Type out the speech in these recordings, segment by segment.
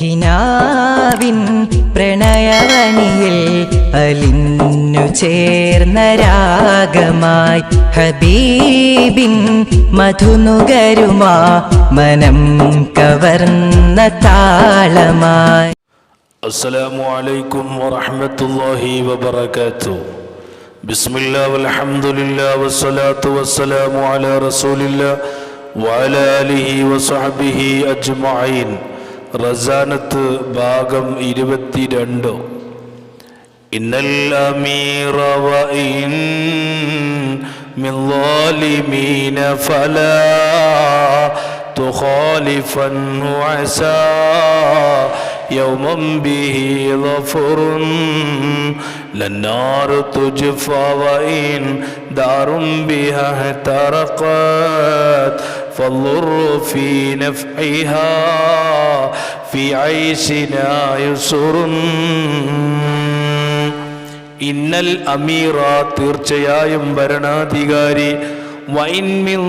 കിനാവിൻ പ്രണയവനിയിൽ അലിന്നു ചേർന്ന രാഗമായി ഹബീബിൻ മധുനുകരുമാ മനം കവർന്ന താളമായി السلام عليكم ورحمة الله وبركاته بسم الله والحمد لله والصلاة والسلام على رسول الله وعلى آله وصحبه أجمعين റസാനത്ത് ഭാഗം ഇരുപത്തിരണ്ട് إن الأمير وإن من ظالمين فلا تخالفنه عسى يوما به ظفر للنار تجفى وإن دار بها احترقت فالضر في نفعها في عيشنا يسر ഇന്നൽ അമീറ തീർച്ചയായും ഭരണാധികാരി വൈൻമിൻ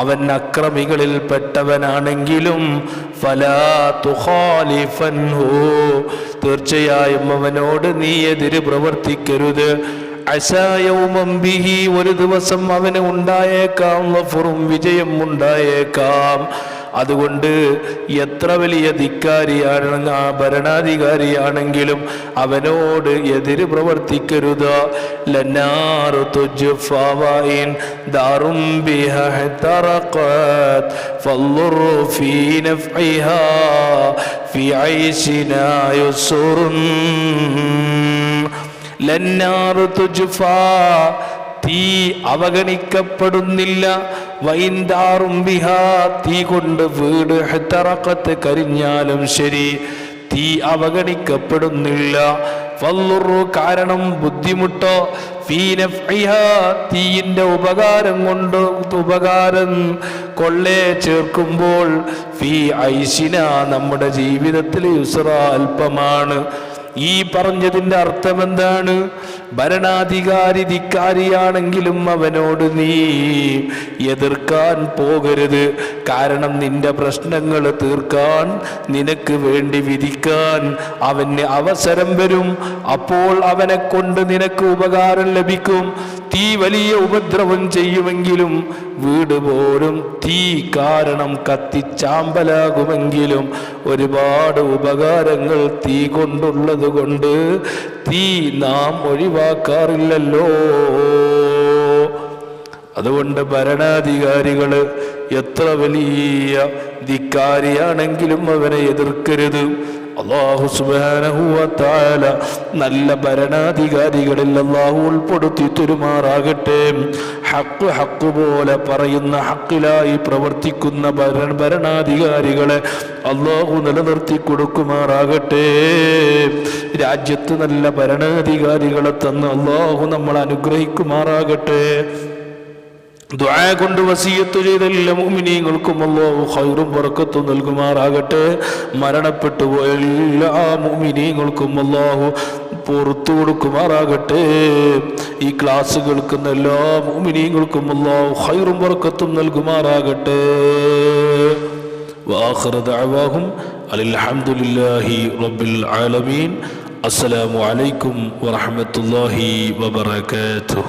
അവൻ അക്രമികളിൽ പെട്ടവനാണെങ്കിലും ഫലാ തുഖാലിഫൻഹു തീർച്ചയായും അവനോട് നീ എതിര് പ്രവർത്തിക്കരുത് അസായൗമം ബിഹി ഒരു ദിവസം അവന് ഉണ്ടായേക്കാം ലഫറും വിജയം ഉണ്ടായേക്കാം അതുകൊണ്ട് എത്ര വലിയ ധിക്കാരിയാണ് ആ ഭരണാധികാരിയാണെങ്കിലും അവനോട് എതിര് പ്രവർത്തിക്കരുത് ലന്നാറു തുജ്ഫാവൈൻ ദാറും ബിഹ احترقت فالضر في نفعها في عيشنا يسر തീ അവഗണിക്കപ്പെടുന്നില്ല. വൈന്താറും ബിഹാ. തീ കൊണ്ട് വീട് ഹെത്തറക്കത്ത് കരിഞ്ഞാലും ശരി. തീ അവഗണിക്കപ്പെടുന്നില്ല. വല്ലുറു കാരണം ബുദ്ധിമുട്ടോ. തീയിന്റെ ഉപകാരം കൊണ്ട് ഉപകാരം കൊള്ളേ ചേർക്കുമ്പോൾ ഫീ ഐശിന നമ്മുടെ ജീവിതത്തിൽ യുസ്ര അല്പമാണ്. ഈ പറഞ്ഞതിന്റെ അർത്ഥം എന്താണ് ഭരണാധികാരി ധിക്കാരിയാണെങ്കിലും അവനോട് നീ എതിർക്കാൻ പോകരുത്. കാരണം നിന്റെ പ്രശ്നങ്ങൾ തീർക്കാൻ നിനക്ക് വേണ്ടി വിധിക്കാൻ അവന് അവസരം വരും. അപ്പോൾ അവനെ കൊണ്ട് നിനക്ക് ഉപകാരം ലഭിക്കും. തീ വലിയ ഉപദ്രവം ചെയ്യുമെങ്കിലും വീട് പോലും തീ കാരണം കത്തിച്ചാമ്പലാകുമെങ്കിലും ഒരുപാട് ഉപകാരങ്ങൾ തീ കൊണ്ടുള്ളത് കൊണ്ട് തീ നാം ഒഴിവാക്കാറില്ലല്ലോ. അതുകൊണ്ട് ഭരണാധികാരികൾ എത്ര വലിയ ധിക്കാരിയാണെങ്കിലും അവനെ എതിർക്കരുത്. അള്ളാഹു സുബാനഹുല നല്ല ഭരണാധികാരികളിൽ അള്ളാഹു ഉൾപ്പെടുത്തി തുരുമാറാകട്ടെ. ഹക്ക് ഹക്ക് പോലെ പറയുന്ന ഹക്കിലായി പ്രവർത്തിക്കുന്ന ഭരണ ഭരണാധികാരികളെ അള്ളാഹു നിലനിർത്തി കൊടുക്കുമാറാകട്ടെ. രാജ്യത്ത് നല്ല ഭരണാധികാരികളെ തന്ന് അള്ളാഹു നമ്മൾ അനുഗ്രഹിക്കുമാറാകട്ടെ. ദുആ കൊണ്ട് വസീയത്ത് ചെയ്ത എല്ലാ മുഅ്മിനീങ്ങൾക്കും അല്ലാഹു ഖൈറും ബറക്കത്തും നൽകുമാറാകട്ടെ മരണപ്പെട്ടു പോയ എല്ലാ മുഅ്മിനീങ്ങൾക്കും അല്ലാഹു പുറത്തു കൊടുക്കുമാറാകട്ടെ ഈ ക്ലാസ് കേൾക്കുന്ന എല്ലാ മുഅ്മിനീങ്ങൾക്കും അല്ലാഹു ഖൈറും ബറക്കത്തും നൽകുമാറാകട്ടെ وآخر دعواهم أن الحمد لله رب العالمين السلام عليكم ورحمة الله وبركاته